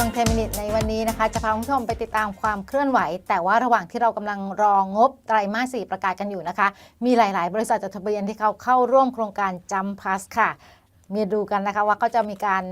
ช่วง10 minutes ในวันนี้นะคะ จะพาคุณผู้ชมไปติดตามความเคลื่อนไหว แต่ว่าระหว่างที่เรากำลังรองบไตรมาส4ประกาศกันอยู่นะคะ มีหลาย ๆ บริษัทจดทะเบียนที่เขาเข้าร่วมโครงการจัมพัสค่ะมีดูกันนะคะว่าเขาจะมีการ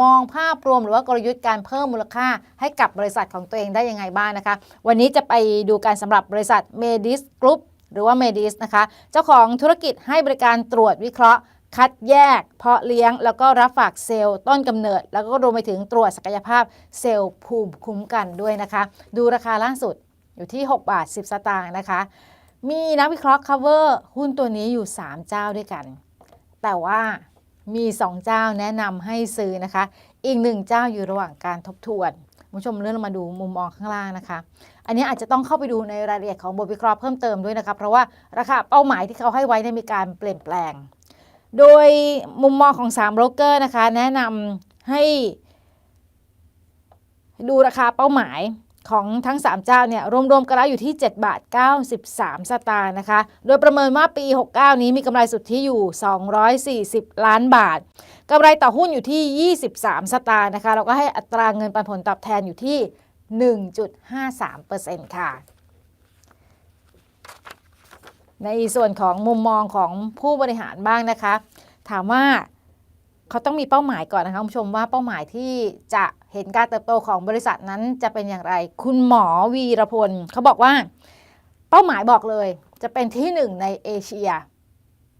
มองภาพรวมหรือว่ากลยุทธ์การเพิ่มมูลค่าให้กับบริษัทของตัวเองได้ยังไงบ้างนะคะ วันนี้จะไปดูกันสำหรับบริษัท Medis Group หรือว่า Medis นะคะ เจ้าของธุรกิจให้บริการตรวจวิเคราะห์ คัดแยก เพาะเลี้ยง แล้วก็รับฝากเซลล์ต้นกำเนิด แล้วก็รวมไปถึงตรวจศักยภาพเซลล์ภูมิคุ้มกันด้วยนะคะ ดูราคาล่าสุดอยู่ที่ 6 บาท 10 สตางค์นะคะ มีนักวิเคราะห์ cover หุ้นตัวนี้อยู่ 3 เจ้าด้วยกัน แต่ว่ามี 2 เจ้าแนะนำให้ซื้อนะคะ อีกหนึ่งเจ้าอยู่ระหว่างการทบทวนผู้ชมเลื่อนลงมาดูมุมมองข้างล่างนะคะ อันนี้อาจจะต้องเข้าไปดูในรายละเอียดของบทวิเคราะห์เพิ่มเติมด้วยนะคะ เพราะว่าราคาเป้าหมายที่เขาให้ไว้เนี่ยมีการเปลี่ยนแปลง โดยมุมมองของ3โบรกเกอร์นะคะ แนะนำให้ดูราคาเป้าหมายของทั้ง 3 เจ้าเนี่ยรวมๆกันแล้วอยู่ที่ 7 บาท 93 สตางค์นะคะ โดยประเมินว่าปี 69 นี้มีกำไรสุทธิอยู่ 240 ล้านบาทกำไรต่อหุ้นอยู่ที่ 23 สตางค์นะคะแล้วก็ให้อัตราเงินปันผลตอบแทนอยู่ที่ 1.53%ค่ะ ในส่วนของมุมมองของผู้บริหารบ้างนะคะ ถามว่าเขาต้องมีเป้าหมายก่อนนะคะคุณผู้ชมว่าเป้าหมายที่จะเห็นการเติบโตของบริษัทนั้นจะเป็นอย่างไร คุณหมอวีรพลเขาบอกว่า เป้าหมายบอกเลย จะเป็นที่หนึ่งในเอเชีย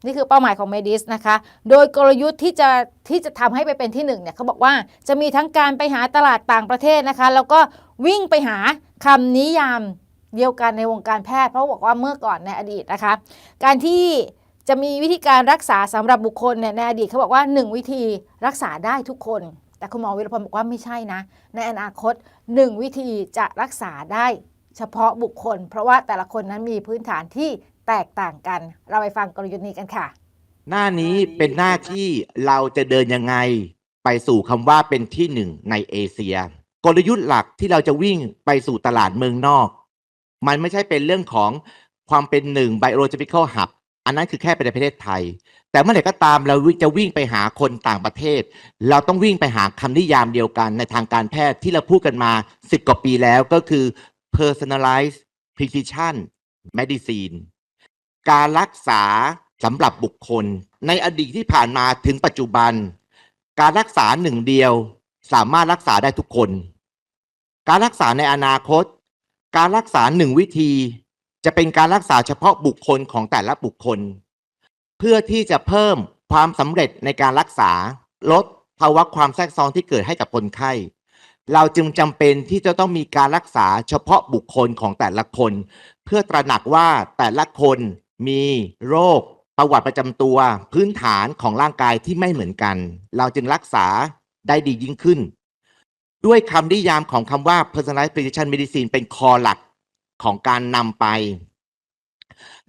นี่คือเป้าหมายของ Medis นะคะ โดยกลยุทธ์ที่จะที่จะทำให้ไปเป็นที่หนึ่งเนี่ยเขาบอกว่าจะมีทั้งการไปหาตลาดต่างประเทศนะคะ แล้วก็วิ่งไปหาคำนิยาม เดียวกันในวงการแพทย์เพราะบอกว่าเมื่อก่อนในอดีตนะคะ การที่จะมีวิธีการรักษาสำหรับบุคคลเนี่ยในอดีตเขาบอกว่า 1 วิธีรักษาได้ทุกคน แต่คุณหมอวิรพลบอกว่าไม่ใช่นะ ในอนาคต 1 วิธีจะรักษาได้เฉพาะบุคคล เพราะว่าแต่ละคนนั้นมีพื้นฐานที่แตกต่างกัน เราไปฟังกลยุทธ์นี้กันค่ะ หน้านี้เป็นหน้าที่เราจะเดินยังไง ไปสู่คำว่าเป็นที่หนึ่งในเอเชีย กลยุทธ์หลักที่เราจะวิ่งไปสู่ตลาดเมืองนอก มันไม่ใช่เป็นเรื่องของความเป็นหนึ่ง biological hub อันนั้นคือแค่เป็นในประเทศไทย แต่เมื่อไหร่ก็ตามเราจะวิ่งไปหาคนต่างประเทศ เราต้องวิ่งไปหาคำนิยามเดียวกันในทางการแพทย์ที่เราพูดกันมา 10 กว่าปีแล้วก็คือ personalized precision medicine การรักษาสำหรับบุคคล ในอดีตที่ผ่านมาถึงปัจจุบัน การรักษาหนึ่งเดียวสามารถรักษาได้ทุกคน การรักษาในอนาคต การรักษาหนึ่งวิธีจะเป็นการรักษาเฉพาะบุคคลของแต่ละบุคคล เพื่อที่จะเพิ่มความสำเร็จในการรักษาลดภาวะความแทรกซ้อนที่เกิดให้กับคนไข้ เราจึงจำเป็นที่จะต้องมีการรักษาเฉพาะบุคคลของแต่ละคน เพื่อตระหนักว่าแต่ละคนมีโรค ประวัติประจำตัว พื้นฐานของร่างกายที่ไม่เหมือนกัน เราจึงรักษาได้ดียิ่งขึ้น ด้วยคำนิยามของคำว่า personalized precision medicine เป็นคอหลักของการนำไป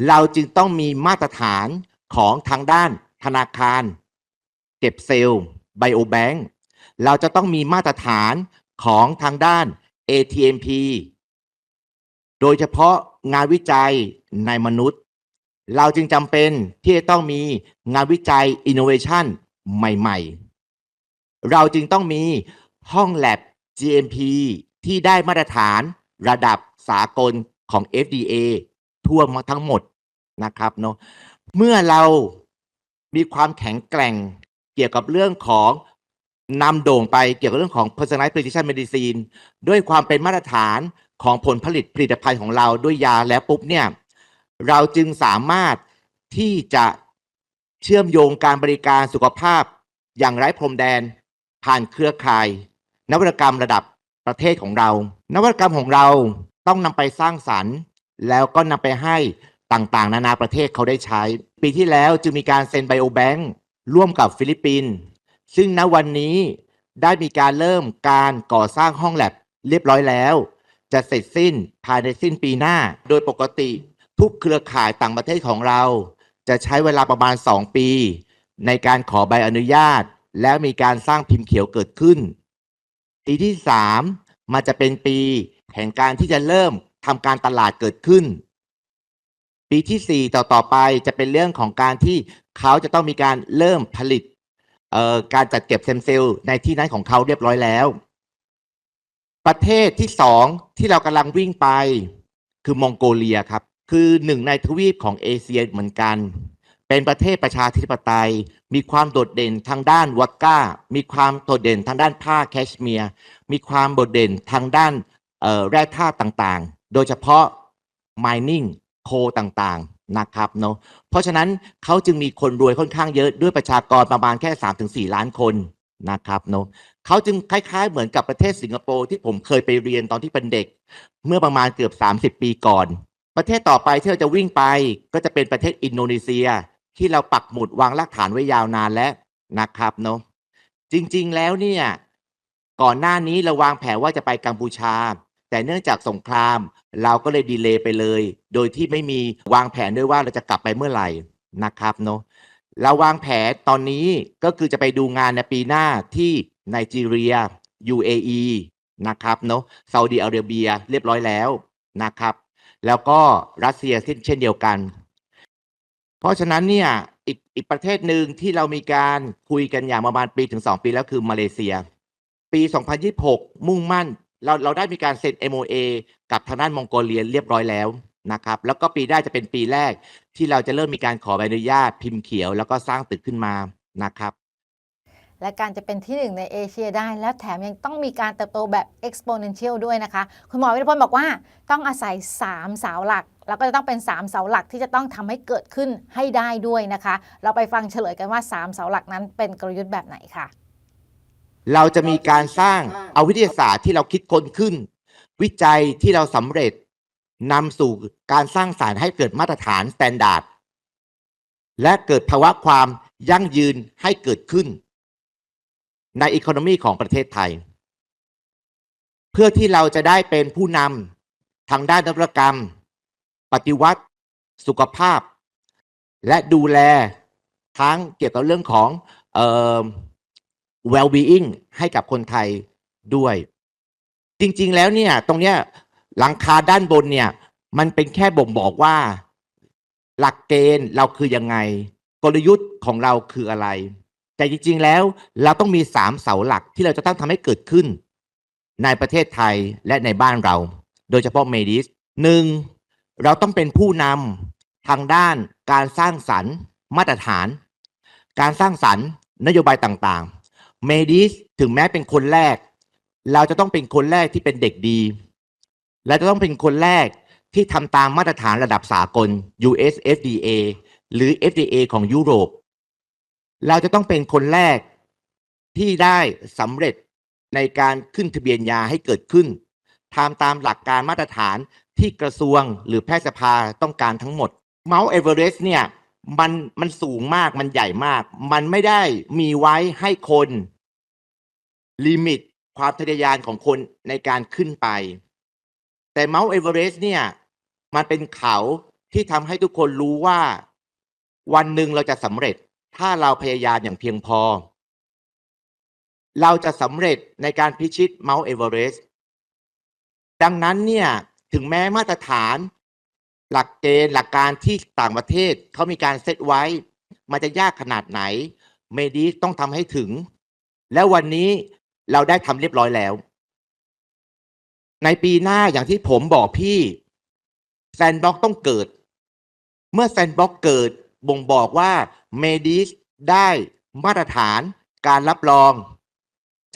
เราจึงต้องมีมาตรฐานของทางด้านธนาคาร เก็บเซลล์ biobank เราจะต้องมีมาตรฐานของทางด้าน ATMP โดยเฉพาะงานวิจัยในมนุษย์ เราจึงจำเป็นที่จะต้องมีงานวิจัย innovation ใหม่ ๆ เราจึงต้องมี ห้อง lab GMP ที่ได้มาตรฐานระดับสากลของ FDA ทั่วมาทั้งหมดนะครับเนาะเมื่อเรามีความแข็งแกร่งเกี่ยวกับเรื่องของนำโด่งไปเกี่ยวกับเรื่องของ personalized precision medicine ด้วยความเป็นมาตรฐานของผลผลิตผลิตภัณฑ์ของเราด้วยยาแล้วปุ๊บเนี่ย เราจึงสามารถที่จะเชื่อมโยงการบริการสุขภาพอย่างไร้พรมแดนผ่านเครือข่าย นวัตกรรมระดับประเทศของเรา นวัตกรรมของเราต้องนำไปสร้างสรรค์ แล้วก็นำไปให้ต่างๆ นานาประเทศเขาได้ใช้ ปีที่แล้วจึงมีการเซ็นไบโอแบงค์ร่วมกับฟิลิปปินส์ซึ่งณวันนี้ได้มีการเริ่มการก่อสร้างห้องแลบเรียบร้อยแล้ว จะเสร็จสิ้นภายในสิ้นปีหน้า โดยปกติทุกเครือข่ายต่างประเทศของเรา จะใช้เวลาประมาณ 2 ปี ในการขอใบอนุญาต แล้วมีการสร้างพิมพ์เขียวเกิดขึ้น ปีที่3มันจะเป็นปีแห่งการที่จะเริ่มทำการตลาดเกิดขึ้น ปีที่4ต่อต่อไปจะเป็นเรื่องของการที่เขาจะต้องมีการเริ่มผลิตการจัดเก็บเซมเซลล์ในที่นั้นของเขาเรียบร้อยแล้ว ประเทศที่สองที่เรากำลังวิ่งไปคือมองโกเลียครับ คือหนึ่งในทวีปของเอเชียเหมือนกัน เป็นประเทศประชาธิปไตย มีความโดดเด่นทางด้านวอดก้า มีความโดดเด่นทางด้านผ้าแคชเมียร์ มีความโดดเด่นทางด้านแร่ธาตุต่างๆ โดยเฉพาะ mining โคต่างๆ นะครับเนาะ เพราะฉะนั้นเขาจึงมีคนรวยค่อนข้างเยอะด้วยประชากรประมาณแค่ 3-4 ล้านคนนะครับเนาะเขาจึงคล้าย ๆ เหมือนกับประเทศสิงคโปร์ที่ผมเคยไปเรียนตอนที่เป็นเด็ก เมื่อประมาณเกือบ 30 ปีก่อน ประเทศต่อไปที่เราจะวิ่งไปก็จะเป็นประเทศอินโดนีเซีย ที่เราปักหมุดวางรากฐานไว้ยาวนานแล้วนะครับเนาะจริงๆแล้วเนี่ยก่อนหน้านี้เราวางแผนว่าจะไปกัมพูชา แต่เนื่องจากสงคราม เราก็เลยดีเลย์ไปเลย โดยที่ไม่มีวางแผนด้วยว่าเราจะกลับไปเมื่อไหร่นะครับเนาะเราวางแผนตอนนี้ก็คือจะไปดูงานในปีหน้าที่ไนจีเรีย UAE นะครับเนาะซาอุดีอาระเบียเรียบร้อยแล้วนะครับ แล้วก็รัสเซียเช่นเช่นเดียวกัน เพราะฉะนั้นเนี่ยอีกอีกประเทศหนึ่งที่เรามีการคุยกันอย่างประมาณปีถึงสองปีแล้วคือมาเลเซีย ปี 2026 มุ่งมั่นเราเราได้มีการเซ็น MOA กับทางด้านมองโกเลียเรียบร้อยแล้วนะครับแล้วก็ปีได้จะเป็นปีแรกที่เราจะเริ่มมีการขอใบอนุญาตพิมพ์เขียว แล้วก็สร้างตึกขึ้นมานะครับ และการจะเป็นที่หนึ่งในเอเชียได้ และแถมยังต้องมีการเติบโตแบบ exponential ด้วยนะคะ คุณหมอวิรพลบอกว่าต้องอาศัย 3 เสาหลัก แล้วก็จะต้องเป็น 3 เสาหลักที่จะต้องทำให้เกิดขึ้นให้ได้ด้วยนะคะ เราไปฟังเฉลยกันว่า 3 เสาหลักนั้นเป็นกลยุทธ์แบบไหนค่ะ เราจะมีการสร้างเอาวิทยาศาสตร์ที่เราคิดค้นขึ้น วิจัยที่เราสำเร็จนำสู่การสร้างสารรค์ให้เกิดมาตรฐานสแตนดาร์ดและเกิดภาวะความยั่งยืนให้เกิดขึ้น ในอีโคโนมีของประเทศไทย เพื่อที่เราจะได้เป็นผู้นำทางด้านนวัตกรรม ปฏิวัติ สุขภาพ และดูแลทั้งเกี่ยวกับเรื่องของเอ่อ well-being ให้กับคนไทยด้วย จริง ๆ แล้วเนี่ย ตรงเนี้ยหลังคาด้านบนเนี่ย มันเป็นแค่บ่งบอกว่า หลักเกณฑ์เราคือยังไง กลยุทธ์ของเราคืออะไร แต่จริง ๆ แล้วเราต้องมีสามเสาหลักที่เราจะต้องทำให้เกิดขึ้น ในประเทศไทยและในบ้านเรา โดยเฉพาะเมดิสหนึ่งเราต้องเป็นผู้นำทางด้านการสร้างสรรค์มาตรฐาน การสร้างสรรค์นโยบายต่างๆ เมดิสถึงแม้เป็นคนแรก เราจะต้องเป็นคนแรกที่เป็นเด็กดี และจะต้องเป็นคนแรกที่ทำตามมาตรฐานระดับสากล US FDA หรือ FDA ของยุโรป เราจะต้องเป็นคนแรกที่ได้สำเร็จในการขึ้นทะเบียนยาให้เกิดขึ้นทำตามหลักการมาตรฐานที่กระทรวงหรือแพทยสภาต้องการทั้งหมดเมาส์เอเวอเรสต์เนี่ยมันมันสูงมากมันใหญ่มาก มันไม่ได้มีไว้ให้คนลิมิตความทะเยอทะยานของคนในการขึ้นไป แต่เมาส์เอเวอเรสต์เนี่ย มันเป็นเขาที่ทำให้ทุกคนรู้ว่า วันหนึ่งเราจะสำเร็จ ถ้าเราพยายามอย่างเพียงพอ เราจะสำเร็จในการพิชิตเมาส์เอเวอเรสต์ดังนั้นเนี่ยถึงแม้มาตรฐาน หลักเกณฑ์หลักการที่ต่างประเทศเขามีการเซตไว้ มันจะยากขนาดไหน เมดีต้องทำให้ถึง แล้ววันนี้เราได้ทำเรียบร้อยแล้ว ในปีหน้าอย่างที่ผมบอกพี่แซนบ็อกต้องเกิด เมื่อแซนบ็อกเกิด บ่งบอกว่าเมดิสได้มาตรฐานการรับรอง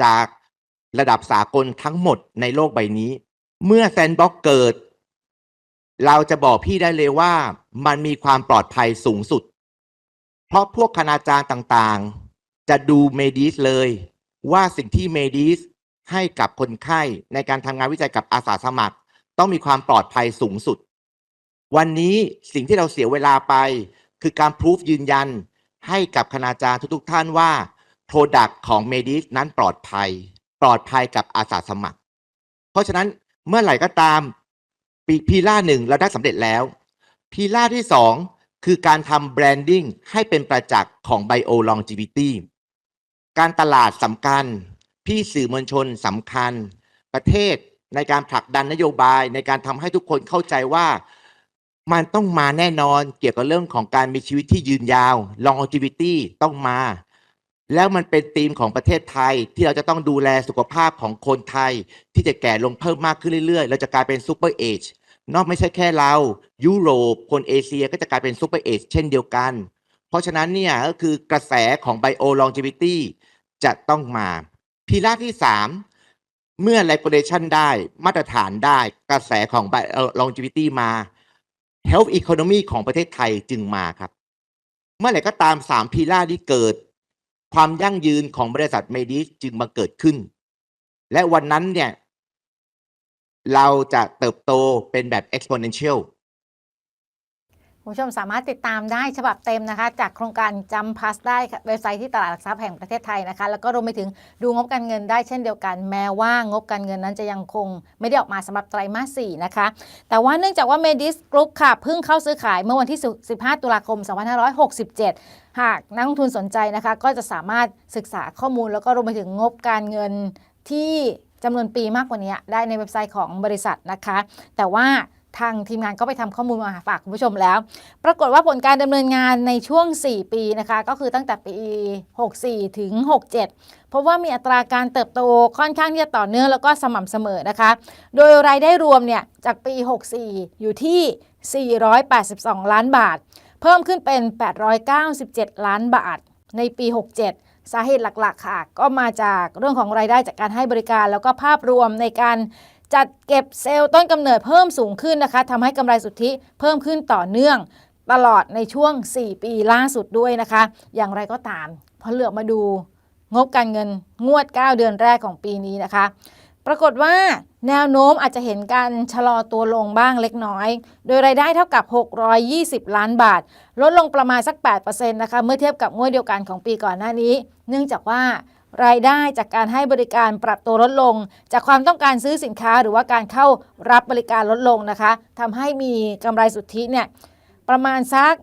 จากระดับสากลทั้งหมดในโลกใบนี้ เมื่อแซนบ็อกเกิด เราจะบอกพี่ได้เลยว่ามันมีความปลอดภัยสูงสุด เพราะพวกคณาจารย์ต่างๆ จะดูเมดิสเลย ว่าสิ่งที่เมดิสให้กับคนไข้ในการทำงานวิจัยกับอาสาสมัคร ต้องมีความปลอดภัยสูงสุด วันนี้สิ่งที่เราเสียเวลาไป คือการพิสูจยืนยันให้กับคณาจารย์ทุกๆท่านว่า Product ของ Medis นั้นปลอดภัย ปลอดภัยกับอาสาสมัคร เพราะฉะนั้นเมื่อไหร่ก็ตามปีพีล่าหนึ่งเราได้สำเร็จแล้วพีล่าที่สองคือการทำแบรนดิ้งให้เป็นประจักษ์ของ Bio Longevity การตลาดสำคัญ พี่สื่อมวลชนสำคัญ ประเทศในการผลักดันนโยบายในการทำให้ทุกคนเข้าใจว่า มันต้องมาแน่นอนเกี่ยวกับเรื่องของการมีชีวิตที่ยืนยาว longevity ต้องมา แล้วมันเป็นธีมของประเทศไทยที่เราจะต้องดูแลสุขภาพของคนไทย ที่จะแก่ลงเพิ่มมากขึ้นเรื่อยๆ เราจะกลายเป็นซูเปอร์เอจนอกไม่ใช่แค่เรา ยุโรป คนเอเชียก็จะกลายเป็นซูเปอร์เอจเช่นเดียวกัน เพราะฉะนั้นเนี่ยก็คือกระแสของ Bio Longevity จะต้องมาพีล่าที่สามเมื่อ regulation ได้มาตรฐานได้กระแสของ Bio Longevity มา Health Economy ของประเทศไทยจึงมาครับ เมื่อไหร่ก็ตามสามพีล่าที่เกิด ความยั่งยืนของบริษัทเมดิสจึงมาเกิดขึ้น และวันนั้นเนี่ย เราจะเติบโตเป็นแบบ exponential ผู้ชมสามารถติดตามได้ฉบับเต็มนะคะ จากโครงการจำพัสได้เว็บไซต์ที่ตลาดหลักทรัพย์แห่งประเทศไทยนะคะ แล้วก็รวมไปถึงดูงบการเงินได้เช่นเดียวกัน แม้ว่างบการเงินนั้นจะยังคงไม่ได้ออกมาสำหรับไตรมาส 4 นะคะ แต่ว่าเนื่องจากว่า Medis Group ค่ะเพิ่งเข้าซื้อขายเมื่อวันที่ 15 ตุลาคม 2567 หากนักลงทุนสนใจนะคะ ก็จะสามารถศึกษาข้อมูล แล้วก็รวมไปถึงงบการเงินที่จำนวนปีมากกว่านี้ได้ในเว็บไซต์ของบริษัทนะคะ แต่ว่า ทางทีมงานก็ไปทำข้อมูลมาฝากคุณผู้ชมแล้ว ปรากฏว่าผลการดำเนินงานในช่วง 4 ปีนะคะ ก็คือตั้งแต่ปี 64 ถึง 67 เพราะว่ามีอัตราการเติบโตค่อนข้างที่จะต่อเนื่องแล้วก็สม่ำเสมอนะคะ โดยรายได้รวมเนี่ยจากปี 64 อยู่ที่ 482 ล้านบาท เพิ่มขึ้นเป็น 897 ล้านบาท ในปี 67สาเหตุหลัก ๆ ค่ะ ก็มาจากเรื่องของรายได้จากการให้บริการ แล้วก็ภาพรวมในการ จัดเก็บเซลล์ต้นกำเนิดเพิ่มสูงขึ้นนะคะทำให้กำไรสุทธิเพิ่มขึ้นต่อเนื่องตลอดในช่วง 4 ปีล่าสุดด้วยนะคะ อย่างไรก็ตาม พอเหลือบมาดู งบการเงินงวด 9 เดือนแรกของปีนี้นะคะ ปรากฏว่าแนวโน้มอาจจะเห็นการชะลอตัวลงบ้างเล็กน้อย โดยรายได้เท่ากับ 620 ล้านบาท ลดลงประมาณสัก 8%นะคะ เมื่อเทียบกับงวดเดียวกันของปีก่อนหน้านี้ เนื่องจากว่า รายได้จากการให้บริการปรับตัวลดลง จากความต้องการซื้อสินค้าหรือว่าการเข้ารับบริการลดลงนะคะทำให้มีกำไรสุทธิเนี่ยประมาณสัก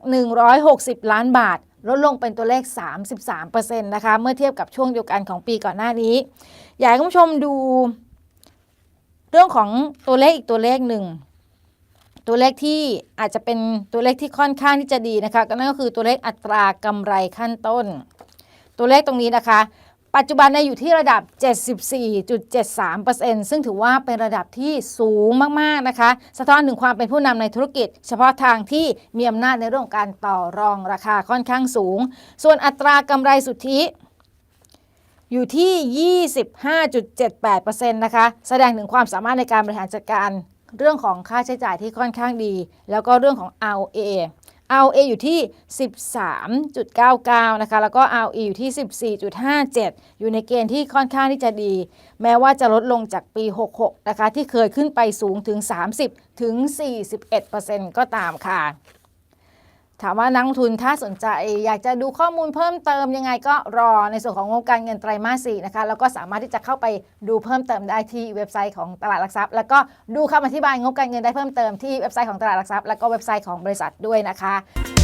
160 ล้านบาท ลดลงเป็นตัวเลข 33%นะคะเมื่อเทียบกับช่วงเดียวกันของปีก่อนหน้านี้ อยากให้คุณผู้ชมดู เรื่องของตัวเลขอีกตัวเลขหนึ่งตัวเลขที่อาจจะเป็นตัวเลขที่ค่อนข้างที่จะดีนะคะก็นั่นก็คือตัวเลขอัตรากำไรขั้นต้น ตัวเลขตรงนี้นะคะ ปัจจุบันเนี่ยอยู่ที่ระดับ 74.73%ซึ่งถือว่าเป็นระดับที่สูงมาก ๆ นะคะ สะท้อนถึงความเป็นผู้นำในธุรกิจ เฉพาะทางที่มีอำนาจในเรื่องของการต่อรองราคาค่อนข้างสูง ส่วนอัตรากำไรสุทธิอยู่ที่ 25.78%นะคะ แสดงถึงความสามารถในการบริหารจัดการ เรื่องของค่าใช้จ่ายที่ค่อนข้างดี แล้วก็เรื่องของ ROA ROA อยู่ที่ 13.99 นะคะ แล้วก็ ROE อยู่ที่ 14.57 อยู่ในเกณฑ์ที่ค่อนข้างที่จะดี แม้ว่าจะลดลงจากปี 66 นะคะ ที่เคยขึ้นไปสูงถึง 30 ถึง 41%ก็ตามค่ะ ถามว่านักลงทุนถ้าสนใจอยากจะดูข้อมูลเพิ่มเติมยังไงก็รอในส่วนของงบการเงินไตรมาสสี่นะคะแล้วก็สามารถที่จะเข้าไปดูเพิ่มเติมได้ที่เว็บไซต์ของตลาดหลักทรัพย์ แล้วก็ดูคำอธิบายงบการเงินได้เพิ่มเติมที่เว็บไซต์ของตลาดหลักทรัพย์แล้วก็เว็บไซต์ของบริษัทด้วยนะคะ